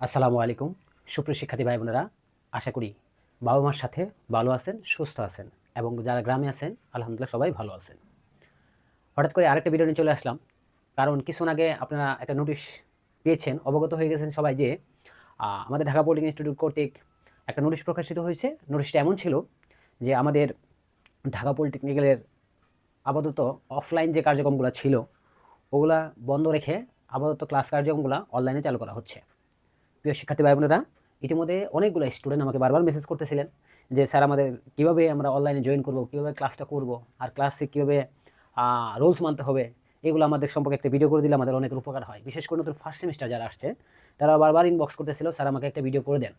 আসসালামু আলাইকুম। সুপ্রিয় শিক্ষার্থী ভাই বোনেরা, আশা করি বাবা মার সাথে ভালো আছেন, সুস্থ আছেন এবং যারা গ্রামে আছেন, আলহামদুলিল্লাহ সবাই ভালো আছেন। হঠাৎ করে আরেকটা ভিডিও নিয়ে চলে আসলাম। কারণ কিছুক্ষণ আগে আপনারা একটা নোটিশ পেয়েছেন, অবগত হয়ে গেছেন সবাই যে আমাদের ঢাকা বোর্ডিং ইনস্টিটিউট কর্তৃক একটা নোটিশ প্রকাশিত হয়েছে। নোটিশটা এমন ছিল যে, আমাদের ঢাকা পলিটেকনিক্যালের আপাতত অফলাইন যে কার্যক্রমগুলো ছিল, ওগুলা বন্ধ রেখে আপাতত ক্লাস কার্যক্রমগুলো অনলাইনে চালু করা হচ্ছে। প্রিয় শিক্ষার্থী ভাই বোনেরা ইতিমধ্যে অনেকগুলো স্টুডেন্ট আমাকে বারবার মেসেজ করতেছিলেন যে, স্যার, আমাদের কীভাবে আমরা অনলাইনে জয়েন করব, কীভাবে ক্লাসটা করব, আর ক্লাসে কীভাবে রুলস মানতে হবে, এগুলো আমাদের সম্পর্কে একটা ভিডিও করে দিলে আমাদের অনেক উপকার হয়। বিশেষ করে নতুন ফার্স্ট সেমিস্টার যারা আসছে তারা বারবার ইনবক্স করতেছিল, স্যার, আমাকে একটা ভিডিও করে দেন।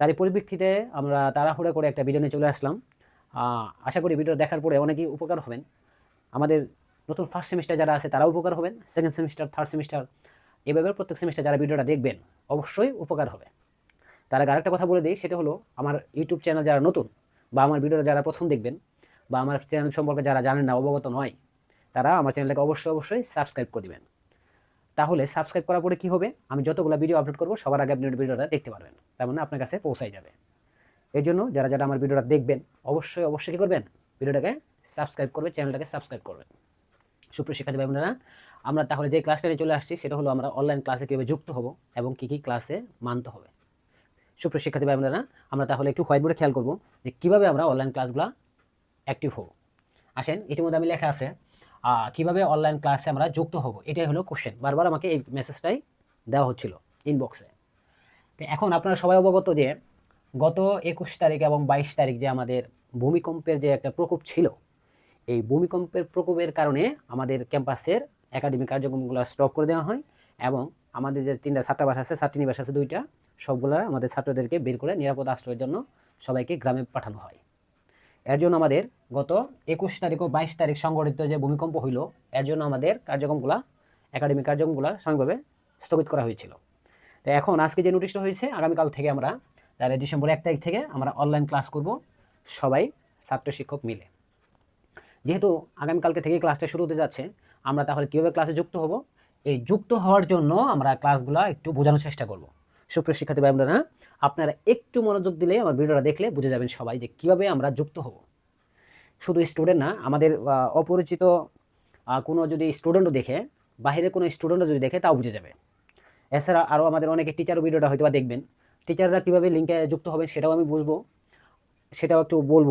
তারই পরিপ্রেক্ষিতে আমরা তাড়াহুড়ো করে একটা ভিডিও নিয়ে চলে আসলাম। আশা করি ভিডিও দেখার পরে অনেকেই উপকার হবেন। আমাদের নতুন ফার্স্ট সেমিস্টার যারা আছে, তারাও উপকার হবেন। সেকেন্ড সেমিস্টার থার্ড সেমিস্টার এভাবে প্রত্যেক সেমিস্টার যারা ভিডিওটা দেখবেন, অবশ্যই উপকার হবে। তার আগে আরেকটা কথা বলে দিই, সেটা হলো আমার ইউটিউব চ্যানেল যারা নতুন বা আমার ভিডিওটা যারা প্রথম দেখবেন বা আমার চ্যানেল সম্পর্কে যারা জানেন না, অবগত নয়, তারা আমার চ্যানেলটাকে অবশ্যই অবশ্যই সাবস্ক্রাইব করে দিবেন। তাহলে সাবস্ক্রাইব করার পরে কী হবে? আমি যতগুলো ভিডিও আপলোড করব, সবার আগে আপনি ভিডিওটা দেখতে পারবেন। তার মানে আপনার কাছে পৌঁছাই যাবে। এই জন্য যারা যারা আমার ভিডিওটা দেখবেন, অবশ্যই অবশ্যই কী করবেন? ভিডিওটাকে সাবস্ক্রাইব করবে চ্যানেলটাকে সাবস্ক্রাইব করবেন। সুপ্রিয় শিক্ষার্থী ভাই বোনেরা আমরা তাহলে যে ক্লাসটা নিয়ে চলে আসছি, সেটা হলো আমরা অনলাইন ক্লাসে কীভাবে যুক্ত হব এবং কী কী ক্লাসে মানতে হবে। সুপ্রিয় শিক্ষার্থী ভাই বোনেরা আমরা তাহলে একটু হোয়াইট বোর্ডে খেয়াল করব যে কীভাবে আমরা অনলাইন ক্লাসগুলো অ্যাক্টিভ হব। আসেন, ইতিমধ্যে আমি লেখা আছে কীভাবে অনলাইন ক্লাসে আমরা যুক্ত হব, এটাই হলো কোশ্চেন বারবার আমাকে এই মেসেজটাই দেওয়া হচ্ছিল ইনবক্সে তো এখন আপনারা সবাই অবগত যে, গত একুশ তারিখ এবং বাইশ তারিখ যে আমাদের ভূমিকম্পের যে একটা প্রকোপ ছিল, এই ভূমিকম্পের প্রকোপের কারণে আমাদের ক্যাম্পাসের একাডেমিক কার্যক্রমগুলো স্টপ করে দেওয়া হয় এবং আমাদের যে তিনটা ছাত্রাবাস আছে ছাত্রীনিবাস আছে দুইটা, সবগুলা আমাদের ছাত্রদেরকে বের করে নিরাপদ আশ্রয়ের জন্য সবাইকে গ্রামে পাঠানো হয়। এর জন্য আমাদের গত একুশ তারিখ ও বাইশ তারিখ সংগঠিত যে ভূমিকম্প হইল, এর জন্য আমাদের কার্যক্রমগুলা, একাডেমিক কার্যক্রমগুলো সাময়িকভাবে স্থগিত করা হয়েছিল। তো এখন আজকে যে নোটিশটা হয়েছে, আগামীকাল থেকে আমরা তাহলে ডিসেম্বর এক তারিখ থেকে আমরা অনলাইন ক্লাস করব সবাই ছাত্র শিক্ষক মিলে। যেহেতু আগামীকালকে থেকে ক্লাসটা শুরু হতে যাচ্ছে আমরা তাহলে কীভাবে ক্লাসে যুক্ত হব? এই যুক্ত হওয়ার জন্য আমরা ক্লাসগুলো একটু বোঝানোর চেষ্টা করব। সুপ্রিয় শিক্ষার্থী ভাই বোনেরা আপনারা একটু মনোযোগ দিলে আমার ভিডিওটা দেখলে বুঝে যাবেন সবাই যে কীভাবে আমরা যুক্ত হব। শুধু স্টুডেন্ট না, আমাদের অপরিচিত কোনো যদি স্টুডেন্টও দেখে বাইরে কোনো স্টুডেন্টও যদি দেখে, তাও বুঝে যাবে। এছাড়া আরও আমাদের অনেকে টিচারও ভিডিওটা হয়তো বা দেখবেন। টিচাররা কীভাবে লিঙ্কে যুক্ত হবে সেটাও আমি বুঝব, সেটাও একটু বলব।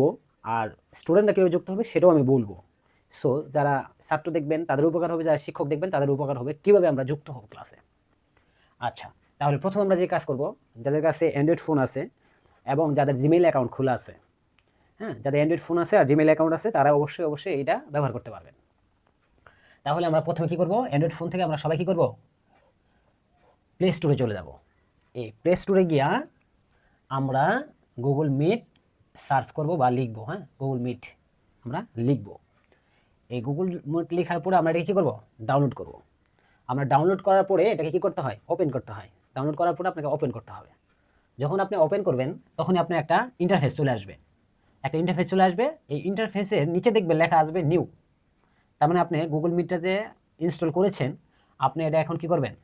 আর স্টুডেন্টরা কীভাবে যুক্ত হবে সেটাও আমি বলব। সো যারা ছাত্র দেখবেন, তাদের উপকার হবে, যারা শিক্ষক দেখবেন, তাদের উপকার হবে কীভাবে আমরা যুক্ত হব ক্লাসে আচ্ছা তাহলে প্রথম আমরা যে কাজ করব, যাদের কাছে অ্যান্ড্রয়েড ফোন আছে এবং যাদের জিমেইল অ্যাকাউন্ট খোলা আছে হ্যাঁ যাদের অ্যান্ড্রয়েড ফোন আছে আর জিমেইল অ্যাকাউন্ট আছে, তারা অবশ্যই অবশ্যই এটা ব্যবহার করতে পারবেন। তাহলে আমরা প্রথমে কী করব? অ্যান্ড্রয়েড ফোন থেকে আমরা সবাই কী করব? প্লে স্টোরে চলে যাব। এই প্লে স্টোরে গিয়া আমরা গুগল মিট সার্চ করব বা লিখব হ্যাঁ গুগল মিট আমরা লিখব। এই গুগল মিট লেখার পরে আমরা এটাকে কী করব? ডাউনলোড করব। আমরা ডাউনলোড করার পরে এটাকে কী করতে হয়? ওপেন করতে হয়। ডাউনলোড করার পরে আপনাকে ওপেন করতে হবে। যখন আপনি ওপেন করবেন, তখনই আপনার একটা ইন্টারফেস চলে আসবে। একটা ইন্টারফেস চলে আসবে। এই ইন্টারফেসের নিচে দেখবেন লেখা আসবে নিউ তার মানে আপনি গুগল মিটটা যে ইনস্টল করেছেন, আপনি এটা এখন কি করবেন?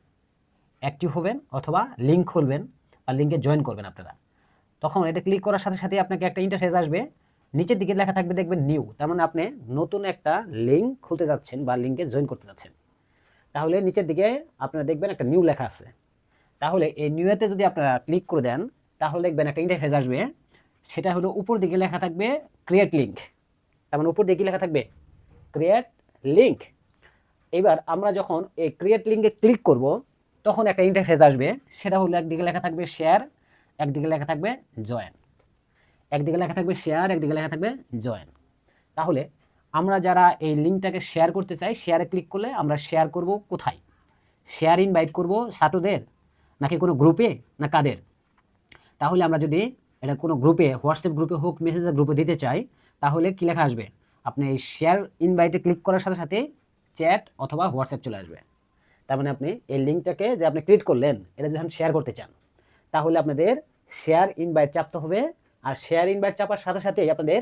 অ্যাক্টিভ হবেন অথবা লিঙ্ক খুলবেন বা লিঙ্কে জয়েন করবেন আপনারা। তখন এটা ক্লিক করার সাথে সাথে আপনাকে একটা ইন্টারফেস আসবে। নিচের দিকে লেখা থাকবে, দেখবেন নিউ তার মানে আপনি নতুন একটা লিঙ্ক খুলতে যাচ্ছেন বা লিঙ্কে জয়েন করতে যাচ্ছেন। তাহলে নিচের দিকে আপনারা দেখবেন একটা নিউ লেখা আছে। তাহলে এই নিউতে যদি আপনারা ক্লিক করে দেন, তাহলে দেখবেন একটা ইন্টারফেস আসবে। সেটা হলো উপর দিকে লেখা থাকবে ক্রিয়েট লিঙ্ক তার মানে উপর দিকে লেখা থাকবে ক্রিয়েট লিঙ্ক এবার আমরা যখন এই ক্রিয়েট লিঙ্কে ক্লিক করব, তখন একটা ইন্টারফেস আসবে। সেটা হলো একদিকে লেখা থাকবে শেয়ার একদিকে লেখা থাকবে জয়েন একদিকে লেখা থাকবে শেয়ার একদিকে লেখা থাকবে জয়েন তাহলে আমরা যারা এই লিঙ্কটাকে শেয়ার করতে চাই শেয়ারে ক্লিক করলে আমরা শেয়ার করব কোথায়? শেয়ার ইনভাইট করব ছাত্রদের নাকি কোনো গ্রুপে না কাদের? তাহলে আমরা যদি এটা কোনো গ্রুপে হোয়াটসঅ্যাপ গ্রুপে হোক মেসেজের গ্রুপে দিতে চাই, তাহলে কী লেখা আসবে? আপনি এই শেয়ার ইনভাইটে ক্লিক করার সাথে সাথে চ্যাট অথবা হোয়াটসঅ্যাপ চলে আসবে। তার মানে আপনি এই লিঙ্কটাকে যে আপনি ক্রিয়েট করলেন, এটা যখন শেয়ার করতে চান, তাহলে আপনাদের শেয়ার ইনভাইট চাপতে হবে আর শেয়ার ইনভাইট চাপার সাথে সাথে আপনাদের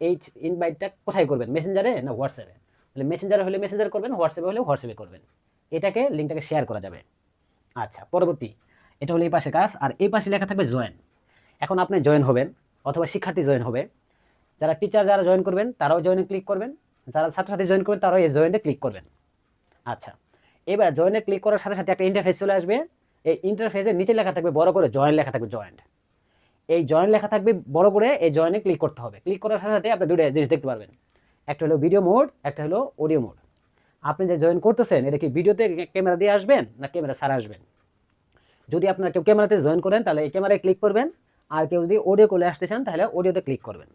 এই ইনভাইটটা কোথায় করবেন? মেসেঞ্জারে না হোয়াটসঅ্যাপে তাহলে মেসেঞ্জারে হলে মেসেঞ্জার করবেন হোয়াটসঅ্যাপে হলে হোয়াটসঅ্যাপে করবেন। এটাকে লিঙ্কটাকে শেয়ার করা যাবে। আচ্ছা পরবর্তী। এটা হলো এই পাশে কাজ, আর এই পাশে লেখা থাকবে জয়েন এখন আপনি জয়েন হবেন, অথবা শিক্ষার্থী জয়েন হবে। যারা টিচার যারা জয়েন করবেন, তারাও জয়েনে ক্লিক করবেন। যারা ছাত্রছাত্রী জয়েন করবেন, তারাও এই জয়েনে ক্লিক করবেন। আচ্ছা এবার জয়েনে ক্লিক করার সাথে সাথে একটা ইন্টারফেস চলে আসবে। এই ইন্টারফেসের নিচে লেখা থাকবে, বড় করে জয়েন লেখা থাকবে জয়েন্ট এই জয়েন লেখা থাকবে বড় করে এই জয়েনে ক্লিক করতে হবে। ক্লিক করার সাথে সাথে আপনি দুটো জিনিস দেখতে পারবেন। একটা হলো ভিডিও মোড একটা হলো অডিও মোড আপনি যে জয়েন করতেছেন, এটা কি ভিডিওতে ক্যামেরা দিয়ে আসবেন না ক্যামেরা ছাড়া আসবেন? যদি আপনার কেউ ক্যামেরাতে জয়েন করেন, তাহলে এই ক্যামেরায় ক্লিক করবেন। আর কেউ যদি অডিও কলে আসতে চান, তাহলে অডিওতে ক্লিক করবেন।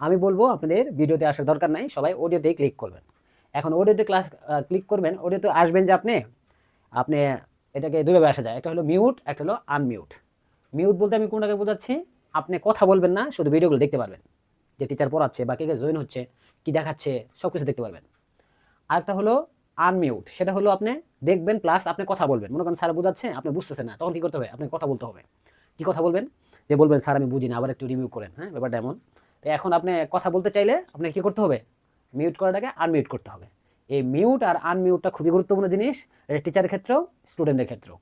আমি বলব, আপনাদের ভিডিওতে আসার দরকার নাই, সবাই অডিওতেই ক্লিক করবেন। এখন অডিওতে ক্লাস ক্লিক করবেন অডিওতে আসবেন যে আপনি আপনি এটাকে দুইভাবে আসা যায়। একটা হলো মিউট একটা হলো আনমিউট মিউট বলতে আমি কোনটাকে বোঝাচ্ছি? আপনি কথা বলবেন না, শুধু ভিডিওগুলো দেখতে পারবেন। যে টিচার পড়াচ্ছে বা কে কে জয়েন হচ্ছে, কি দেখাচ্ছে সব কিছু দেখতে পারবেন। আরেকটা হলো আনমিউট সেটা হলো আপনি দেখবেন প্লাস আপনি কথা বলবেন। মনে করেন স্যার বোঝাচ্ছে, আপনি বুঝতেছেন না, তখন কী করতে হবে? আপনি কথা বলতে হবে। কি কথা বলবেন? যে বলবেন, স্যার, আমি বুঝি না আবার একটু রিভিউ করেন। হ্যাঁ ব্যাপারটা এমন। তো এখন আপনি কথা বলতে চাইলে আপনাকে কী করতে হবে? মিউট করাটাকে আনমিউট করতে হবে। এই মিউট আর আনমিউটটা খুবই গুরুত্বপূর্ণ জিনিস। এটা টিচারের ক্ষেত্রেও স্টুডেন্টের ক্ষেত্রেও।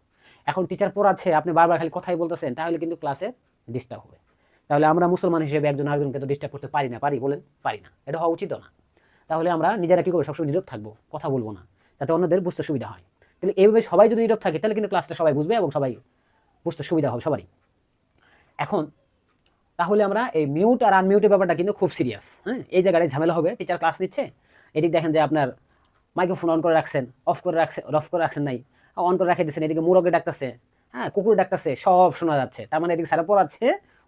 এখন টিচার পড়াচ্ছে, আপনি বারবার খালি কথাই বলতেছেন, তাহলে কিন্তু ক্লাসে ডিস্টার্ব হবে। তাহলে আমরা মুসলমান হিসেবে একজন আরেকজনকে তো ডিস্টার্ব করতে পারি না, পারি বলেন? পারি না, এটা হওয়া উচিত না। তাহলে আমরা নিজেরা কী করব সবসময় নীরব থাকব? কথা বলব না, যাতে অন্যদের বুঝতে সুবিধা হয়। তাহলে এইভাবে সবাই যদি নীরব থাকে, তাহলে কিন্তু ক্লাসটা সবাই বুঝবে এবং সবাই বুঝতে সুবিধা হবে সবারই। এখন, তাহলে আমরা এই মিউট আর আনমিউটের ব্যাপারটা কিন্তু খুব সিরিয়াস হ্যাঁ? এই জায়গায় ঝামেলা হবে টিচার ক্লাস নিচ্ছে, এদিকে দেখেন যে আপনার মাইক্রোফোন অন করে রাখছেন অফ করে রাখছেন অফ করে রাখছেন নাই। অন করে রেখে দিচ্ছেন এদিকে মুরগে ডাকতেছে হ্যাঁ কুকুর ডাকতেছে, সব শোনা যাচ্ছে। তার মানে এদিকে সারা পড়াচ্ছে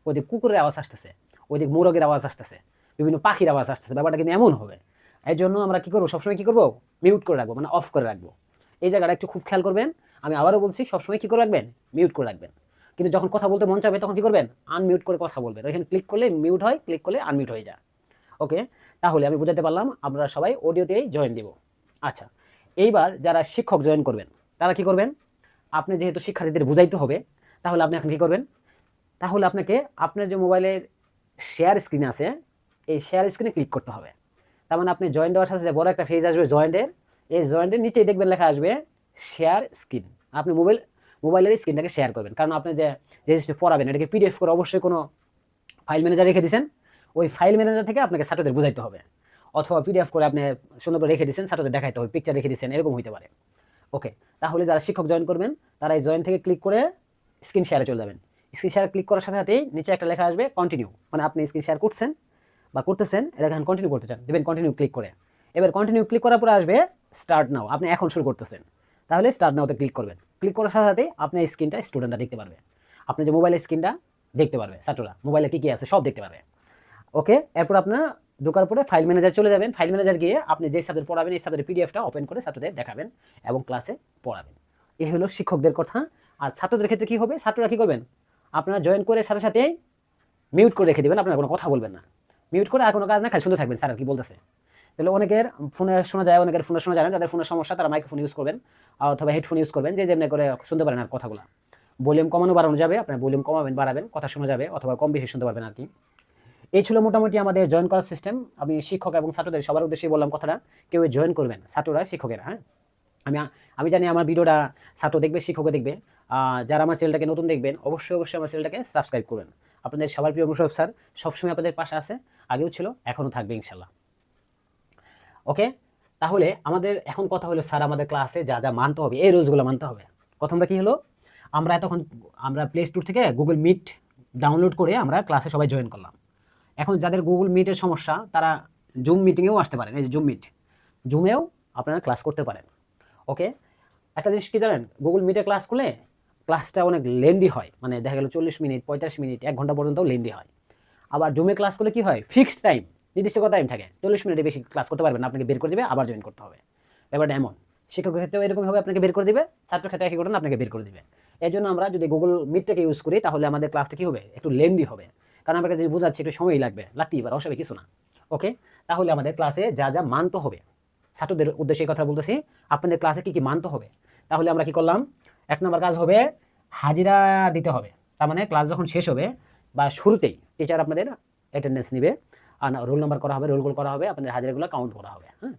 ওইদিকে কুকুরের আওয়াজ আসতেছে ওইদিকে মুরগের আওয়াজ আসতেছে, বিভিন্ন পাখির আওয়াজ আসতেছে, ব্যাপারটা কিন্তু এমন হবে। এই জন্য আমরা কী করব, সবসময় কী করব? মিউট করে রাখব মানে অফ করে রাখব। এই জায়গাটা একটু খুব খেয়াল করবেন, আমি আবারও বলছি, সবসময় কী করে রাখবেন? মিউট করে রাখবেন। কিন্তু যখন কথা বলতে মন চাবে তখন কী করবেন? আনমিউট করে কথা বলবেন। ওইখানে ক্লিক করলে মিউট হয় ক্লিক করলে আনমিউট হয়ে যায়। ওকে তাহলে আমি বুঝাতে পারলাম, আপনারা সবাই অডিওতেই জয়েন দিব। আচ্ছা এইবার যারা শিক্ষক জয়েন করবেন তারা কি করবেন? আপনি যেহেতু শিক্ষার্থীদের বুঝাইতে হবে, তাহলে আপনি এখন কী করবেন? তাহলে আপনাকে আপনার যে মোবাইলের শেয়ার স্ক্রিন আছে, এই শেয়ার স্ক্রিনে ক্লিক করতে হবে। তার মানে আপনি জয়েন দেওয়ার সাথে বড় একটা ফেজ আসবে জয়েন্টের এই জয়েন্টের নিচেই দেখবেন লেখা আসবে শেয়ার স্ক্রিন আপনি মোবাইল মোবাইলের স্ক্রিনটাকে শেয়ার করবেন। কারণ আপনি যে যে জিনিসটা পড়াবেন, এটাকে পিডিএফ করে অবশ্যই কোনো ফাইল ম্যানেজার রেখে দিয়েছেন ওই ফাইল ম্যানেজার থেকে আপনাকে ছাত্রদের বুঝাইতে হবে। অথবা পিডিএফ করে আপনি সুন্দর রেখে দিয়েছেন ছাত্রদের দেখাইতে হবে পিকচার রেখে দিয়েছেন এরকম হইতে পারে। ওকে তাহলে যারা শিক্ষক জয়েন করবেন, তারা এই জয়েন থেকে ক্লিক করে স্ক্রিন শেয়ারে চলে যাবেন। স্ক্রিন শেয়ার ক্লিক করার সাথে সাথেই নিচে একটা লেখা আসবে কন্টিনিউ মানে আপনি স্ক্রিন শেয়ার করছেন বা করতেছেন, এটা এখন কন্টিনিউ করতে চান, দেবেন কন্টিনিউ ক্লিক করে। এবার কন্টিনিউ ক্লিক করার পরে আসবে স্টার্ট নাও আপনি এখন শুরু করতেছেন। তাহলে স্টার্ট নাওতে ক্লিক করবেন। ক্লিক করার সাথে সাথেই আপনি এই স্ক্রিনটা স্টুডেন্টরা দেখতে পারবে। আপনি যে মোবাইলের স্ক্রিনটা দেখতে পারবে, ছাত্ররা মোবাইলে কী কী আছে সব দেখতে পারবে। ওকে এরপর আপনার ঢোকার পরে ফাইল ম্যানেজার চলে যাবেন। ফাইল ম্যানেজার গিয়ে আপনি যে সাবজেক্ট পড়াবেন, এই সাবজেক্টের পিডিএফটা ওপেন করে ছাত্রদের দেখাবেন এবং ক্লাসে পড়াবেন। এ হলো শিক্ষকদের কথা। আর ছাত্রদের ক্ষেত্রে কী হবে? ছাত্ররা কী করবেন? আপনারা জয়েন করে সাথে সাথেই মিউট করে রেখে দেবেন, আপনারা কোনো কথা বলবেন না। মিউট করে আর কোনো কাজ না, খালি শুনতে থাকবেন, স্যার কি বলতেছে। তাহলে অনেকের ফোনে শোনা যায়, অনেকের ফোনে শোনা যায় না, যাদের ফোনের সমস্যা, তারা মাইক্রোফোন ইউজ করবেন, অথবা হেডফোন ইউজ করবেন, যে যেমনি করে শুনতে পারেন আর কথাগুলো। ভলিউম কমানো বাড়ানো যাবে, আপনার ভলিউম কমাবেন, বাড়াবেন, কথা শোনা যাবে, অথবা কম বেশি শুনতে পারবেন আর কি। এই ছিল মোটামুটি আমাদের জয়েন করার সিস্টেম আমি শিক্ষক এবং ছাত্রদের সবার উদ্দেশ্যে বললাম কথাটা, কেউ জয়েন করবেন, ছাত্ররা, শিক্ষকেরা হ্যাঁ? আমি আমি জানি আমার ভিডিওটা ছাত্র দেখবে, শিক্ষকও দেখবে। যারা আমার চ্যানেলটাকে নতুন দেখবেন, অবশ্যই অবশ্যই আমার চ্যানেলটাকে সাবস্ক্রাইব করবেন। আপনাদের সবার প্রিয় মুশরফ স্যার সবসময় আপনাদের পাশে আছে, আগেও ছিল, এখনও থাকবে ইনশাল্লাহ ওকে? তাহলে আমাদের এখন কথা হলো, স্যার আমাদের ক্লাসে যা যা মানতে হবে, এই রুলসগুলো মানতে হবে। প্রথমটা কী হলো? আমরা এতক্ষণ, আমরা প্লে স্টোর থেকে গুগল মিট ডাউনলোড করে আমরা ক্লাসে সবাই জয়েন করলাম। এখন যাদের গুগল মিটের সমস্যা, তারা জুম মিটিংয়েও আসতে পারেন, এই যে জুম মিট জুমেও আপনারা ক্লাস করতে পারেন। ওকে একটা জিনিস কী জানেন? গুগল মিটে ক্লাস করলে ক্লাসটা অনেক লেন্দি হয়। মানে দেখা গেল চল্লিশ মিনিট, পঁয়তাল্লিশ মিনিট, এক ঘণ্টা পর্যন্তও লেন্দি হয়। আবার জুমে ক্লাস করলে কী হয়? ফিক্সড টাইম নির্দিষ্ট টাইম থাকে। চল্লিশ মিনিটে বেশি ক্লাস করতে পারবেন আপনাকে বের করে দেবে, আবার জয়েন করতে হবে। ব্যাপারটা এমন। শিক্ষকের ক্ষেত্রেও এরকমভাবে আপনাকে বের করে দিবে ছাত্র ক্ষেত্রে একই ঘটনা আপনাকে বের করে দিবে। এই জন্য আমরা যদি গুগল মিটটাকে ইউজ করি, তাহলে আমাদের ক্লাসটা কী হবে? একটু লেন্দি হবে। কারণ আমাকে যদি বোঝাচ্ছি, একটু সময়ই লাগবে। লাগতেই পারে, অসুবিধা কিছু না। ওকে তাহলে আমাদের ক্লাসে যা যা মানতে হবে। ছাত্রদের উদ্দেশ্যে কথা বলতেছি। আপনাদের ক্লাসে কি কি মানতে হবে? তাহলে আমরা কি করলাম? এক নম্বর কাজ হবে, হাজিরা দিতে হবে। তার মানে ক্লাস যখন শেষ হবে, বা শুরুতেই টিচার আপনাদের অ্যাটেন্ডেন্স নেবে। আর রোল নাম্বার করা হবে রোলগুলো করা হবে, আপনাদের হাজিরাগুলো কাউন্ট করা হবে হ্যাঁ?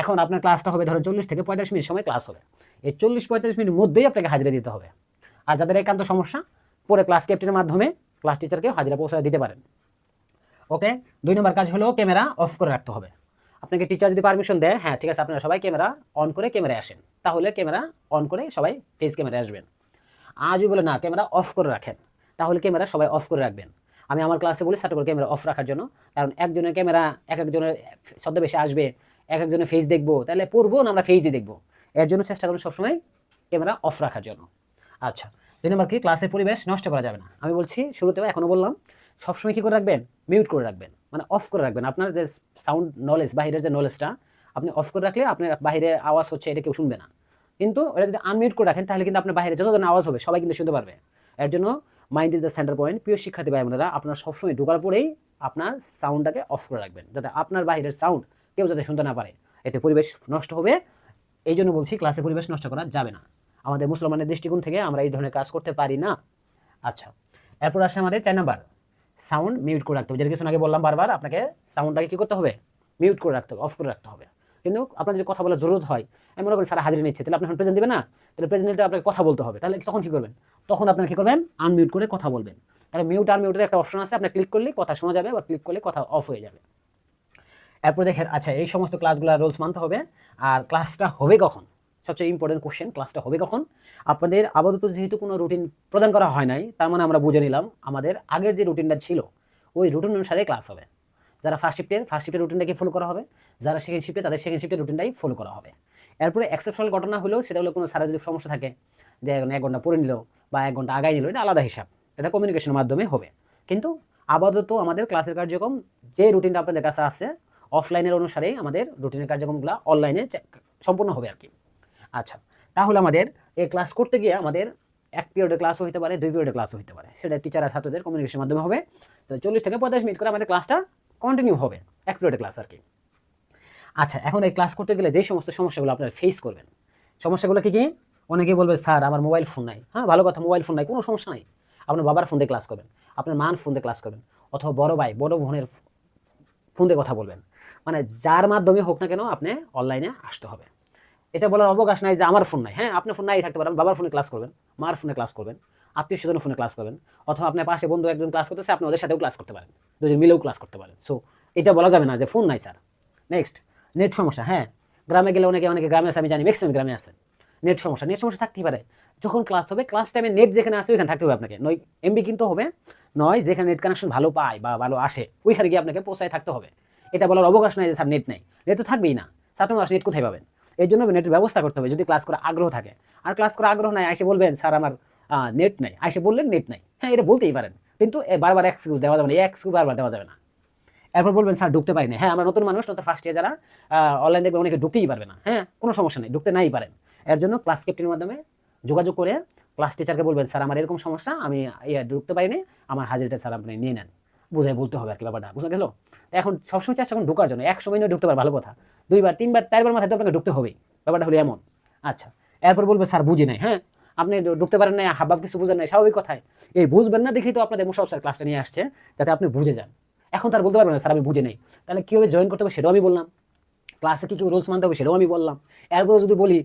এখন আপনার ক্লাসটা হবে ধরো চল্লিশ থেকে পঁয়তাল্লিশ মিনিট সময় ক্লাস হবে। এই চল্লিশ পঁয়তাল্লিশ মিনিট মধ্যেই আপনাকে হাজিরা দিতে হবে। আর যাদের একান্ত সমস্যা, পরে ক্লাস ক্যাপ্টেনের মাধ্যমে ক্লাস টিচারকে হাজিরা পৌঁছে দিতে পারেন। ওকে দুই নম্বর কাজ হলো ক্যামেরা অফ করে রাখতে হবে। আপনাকে টিচার যদি পারমিশন দেয় হ্যাঁ ঠিক আছে, আপনারা সবাই ক্যামেরা অন করে ক্যামেরায় আসেন। তাহলে ক্যামেরা অন করে সবাই ফেস ক্যামেরায় আসবেন। আজও বলে না, ক্যামেরা অফ করে রাখেন। তাহলে ক্যামেরা সবাই অফ করে রাখবেন। আমি আমার ক্লাসে বলি করে ক্যামেরা অফ রাখার জন্য। কারণ একজনের ক্যামেরা এক একজনের ছদ্মবেশে আসবে এক একজনের ফেস দেখব। তাহলে পড়ব না, আমরা ফেসই দেখব। এর জন্য চেষ্টা করুন সবসময় ক্যামেরা অফ রাখার জন্য। আচ্ছা দুই নম্বর কি ক্লাসের পরিবেশ নষ্ট করা যাবে না। আমি বলছি, শুরুতেও এখনও বললাম, সবসময় কী করে রাখবেন? মিউট করে রাখবেন। মানে অফ করে রাখবেন। আপনার যে সাউন্ড নলেজ বাহিরের যে নলেজটা আপনি অফ করে রাখলে আপনার বাইরে আওয়াজ হচ্ছে, এটা কেউ শুনবে না। কিন্তু এটা যদি আনমিউট করে রাখেন, তাহলে কিন্তু আপনার বাইরে যত ধরনের আওয়াজ হবে, সবাই কিন্তু শুনতে পারবে। এর জন্য mind is the centre point প্রিয় শিক্ষার্থী ভাই বোনেরা আপনার সবসময় ঢোকার পরেই আপনার সাউন্ডটাকে অফ করে রাখবেন, যাতে আপনার বাইরের সাউন্ড কেউ যাতে শুনতে না পারে। এতে পরিবেশ নষ্ট হবে। এই জন্য বলছি ক্লাসে পরিবেশ নষ্ট করা যাবে না। আমাদের মুসলমানের দৃষ্টিকোণ থেকে আমরা এই ধরনের কাজ করতে পারি না। আচ্ছা এরপর আসে আমাদের চার নাম্বার। সাউন্ড মিউট করে রাখতে হবে। যেটা কিছু আগে বললাম বারবার, আপনাকে সাউন্ডটাকে কী করতে হবে? মিউট করে রাখতে হবে অফ করে রাখতে হবে। কিন্তু আপনার যদি কথা বলার জরুরত হয়, আমি মনে করি সারা হাজির নিচ্ছে, তাহলে আপনি প্রেজেন্ট দেবেন না? তাহলে প্রেজেন্ট আপনাকে কথা বলতে হবে। তাহলে তখন কী করবেন? তখন আপনার কী করবেন? আনমিউট করে কথা বলবেন। তাহলে মিউট আর মিউটের একটা অপশন আছে, আপনি ক্লিক করলে কথা শোনা যাবে বা ক্লিক করলে কথা অফ হয়ে যাবে। এরপর দেখেন আচ্ছা এই সমস্ত ক্লাসগুলো রুলস মানতে হবে। আর ক্লাসটা হবে কখন? সবচেয়ে ইম্পর্টেন্ট কোশ্চেন ক্লাসটা হবে কখন? আপনাদের আপাতত যেহেতু কোনো রুটিন প্রদান করা হয় নাই, তার মানে আমরা বুঝে নিলাম আমাদের আগের যে রুটিনটা ছিল, ওই রুটিন অনুসারে ক্লাস হবে। যারা ফার্স্ট শিফটের ফার্স্ট শিফটের রুটিনটাকে ফলো করা হবে। যারা সেকেন্ড শিফটে তাদের সেকেন্ড শিফটের রুটিনটাই ফলো করা হবে। এরপরে এক্সেপশনাল ঘটনা হলেও সেটা হলো কোনো সারা যদি সমস্যা থাকে, যে এক ঘণ্টা পড়ে নিল বা এক ঘণ্টা আগাই নিল, এটা আলাদা হিসাব। এটা কমিউনিকেশনের মাধ্যমে হবে। কিন্তু আপাতত আমাদের ক্লাসের কার্যক্রম যে রুটিনটা আপনাদের কাছে আছে অফলাইনের অনুসারেই আমাদের রুটিনের কার্যক্রমগুলো অনলাইনে সম্পূর্ণ হবে আর কি। আচ্ছা তাহলে আমাদের এই ক্লাস করতে গিয়ে আমাদের এক পিরিয়ডের ক্লাসও হতে পারে, দুই পিরিয়ডের ক্লাসও হতে পারে। সেটা টিচার আর ছাত্রদের কমিউনিকেশনের মাধ্যমে হবে। তো চল্লিশ থেকে পঁয়তাল্লিশ মিনিট করে আমাদের ক্লাসটা কন্টিনিউ হবে, এক পিরিয়ডের ক্লাস আর কি। আচ্ছা এখন এই ক্লাস করতে গেলে যে সমস্ত সমস্যাগুলো আপনারা ফেস করবেন, সমস্যাগুলো কি কি? অনেকে বলবে, স্যার, আমার মোবাইল ফোন নাই। হ্যাঁ ভালো কথা মোবাইল ফোন নাই, কোনো সমস্যা নাই। আপনার বাবার ফোন দিয়ে ক্লাস করবেন, আপনার মান ফোন দিয়ে ক্লাস করবেন, অথবা বড় ভাই, বড় বোনের ফোন দিয়ে কথা বলবেন। মানে যার মাধ্যমে হোক না কেন, আপনি অনলাইনে আসতে হবে। এটা বলার অবকাশ নাই যে আমার ফোন নাই। হ্যাঁ আপনার ফোন নাই থাকতে পারেন বাবার ফোনে ক্লাস করবেন, মার ফোনে ক্লাস করবেন, আত্মীয় স্বজনের ফোনে ক্লাস করবেন, অথবা আপনার পাশে বন্ধু একজন ক্লাস করতেছে, আপনি ওদের সাথেও ক্লাস করতে পারেন, দুজন মিলেও ক্লাস করতে পারেন। সো এটা বলা যাবে না যে ফোন নাই স্যার নেক্সট নেট সমস্যা হ্যাঁ। গ্রামে গেলে অনেকে অনেকে গ্রামে আছে, আমি জানি ম্যাক্সিমাম গ্রামে আছে। নেট সমস্যা নেট সমস্যা থাকতেই পারে। যখন ক্লাস হবে ক্লাস টাইমে নেট যেখানে আসে ওইখানে থাকতে হবে আপনাকে। নয় এমবি কিন্তু হবে, নয়, যেখানে নেট কানেকশন ভালো পায় বা ভালো আসে, ওইখানে গিয়ে আপনাকে পৌঁছায় থাকতে হবে। এটা বলার অবকাশ নাই যে স্যার নেট নেই। নেট তো থাকবেই না। ছাত্র মাস নেট কোথায় পাবেন? এই জন্য নেটের ব্যবস্থা করতে হবে, যদি ক্লাস করার আগ্রহ থাকে। আর ক্লাস করার আগ্রহ নাই এসে বলবেন, স্যার, আমার নেট নাই। এসে বললেন নেট নাই। হ্যাঁ এটা বলতেই পারেন। কিন্তু বারবার এক্সকিউজ দেওয়া যাবে না। এক্সকিউজ বারবার দেওয়া যাবে না। এরপর বলবেন, স্যার, ঢুকতে পারি না হ্যাঁ আমরা নতুন মানুষ, নতুন ফার্স্ট ইয়ার যারা অনলাইন দেখবে অনেকে ঢুকতেই পারবে না। হ্যাঁ কোনো সমস্যা নেই, ঢুকতে নাই পারেন। এর জন্য ক্লাস ক্যাপ্টেনের মাধ্যমে যোগাযোগ করে ক্লাস টিচারকে বলবেন, স্যার, আমার এরকম সমস্যা, আমি ইয়ে ঢুকতে পারিনি আমার হাজিরটা, স্যার, আপনি নিয়ে নেন। বুঝাই বলতে হবে আর কি ব্যাপারটা। বুঝতে গেল? এখন সবসময় চেষ্টা করুন ঢোকার জন্য। এক সময় নিয়ে ঢুকতে পারে, ভালো কথা। দুইবার, তিনবার, চারবার মাথায় তো আপনাকে ঢুকতে হবেই। ব্যাপারটা হলো এমন। আচ্ছা এরপর বলবে, স্যার, বুঝি নাই। হ্যাঁ আপনি ঢুকতে পারেন না হাবাব কিছু বুঝেন নাই, স্বাভাবিক কথায় এই বুঝবেন না দেখেই তো আপনাদের মুশারফ স্যার ক্লাসটা নিয়ে আসছে, যাতে আপনি বুঝে যান। এখন তার বলতে পারবেন না, স্যার, আমি বুঝে নেই। তাহলে কীভাবে জয়েন করতে হবে সেটাও আমি বললাম। ক্লাসে কী কী রুলস মানতে হবে সেটাও আমি বললাম। এরপরে যদি বলি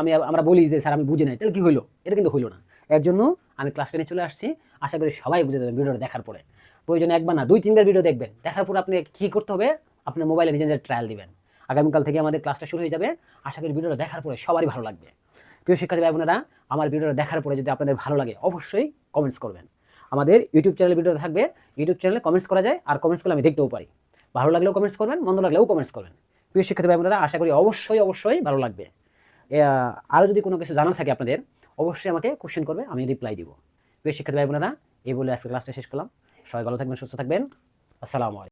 আমি, আমরা বলি যে, স্যার, আমি বুঝে নাই, তাহলে কী হইল? এটা কিন্তু হইল না। এর জন্য আমি ক্লাসটা নিয়ে চলে আসছি। আশা করি সবাই বুঝে যাবেন ভিডিওটা দেখার পরে। প্রয়োজনে একবার না, দুই, তিনবার ভিডিও দেখবেন। দেখার পর আপনি কী করতে হবে? আপনার মোবাইলে নিজে নিজের ট্রায়াল দিবেন। আগামীকাল থেকে আমাদের ক্লাসটা শুরু হয়ে যাবে। আশা করি ভিডিওটা দেখার পরে সবারই ভালো লাগবে। প্রিয় শিক্ষার্থী ভাই বোনেরা আমার ভিডিওটা দেখার পরে যদি আপনাদের ভালো লাগে, অবশ্যই কমেন্টস করবেন। আমাদের ইউটিউব চ্যানেলে ভিডিও থাকবে। ইউটিউব চ্যানেলে কমেন্টস করা যায় আর কমেন্টস করলে আমি দেখতেও পারি। ভালো লাগলেও কমেন্টস করবেন, মন্দ লাগলেও কমেন্টস করবেন। প্রিয় শিক্ষার্থী ভাই বোনেরা আশা করি অবশ্যই অবশ্যই ভালো লাগবে। আরও যদি কোনো কিছু জানার থাকে আপনাদের, অবশ্যই আমাকে কোশ্চেন করবে, আমি রিপ্লাই দিব। প্রিয় শিক্ষার্থী ভাই বোনেরা এই বলে আজকে ক্লাসটা শেষ করলাম। সবাই ভালো থাকবেন, সুস্থ থাকবেন। আসসালামু আলাইকুম।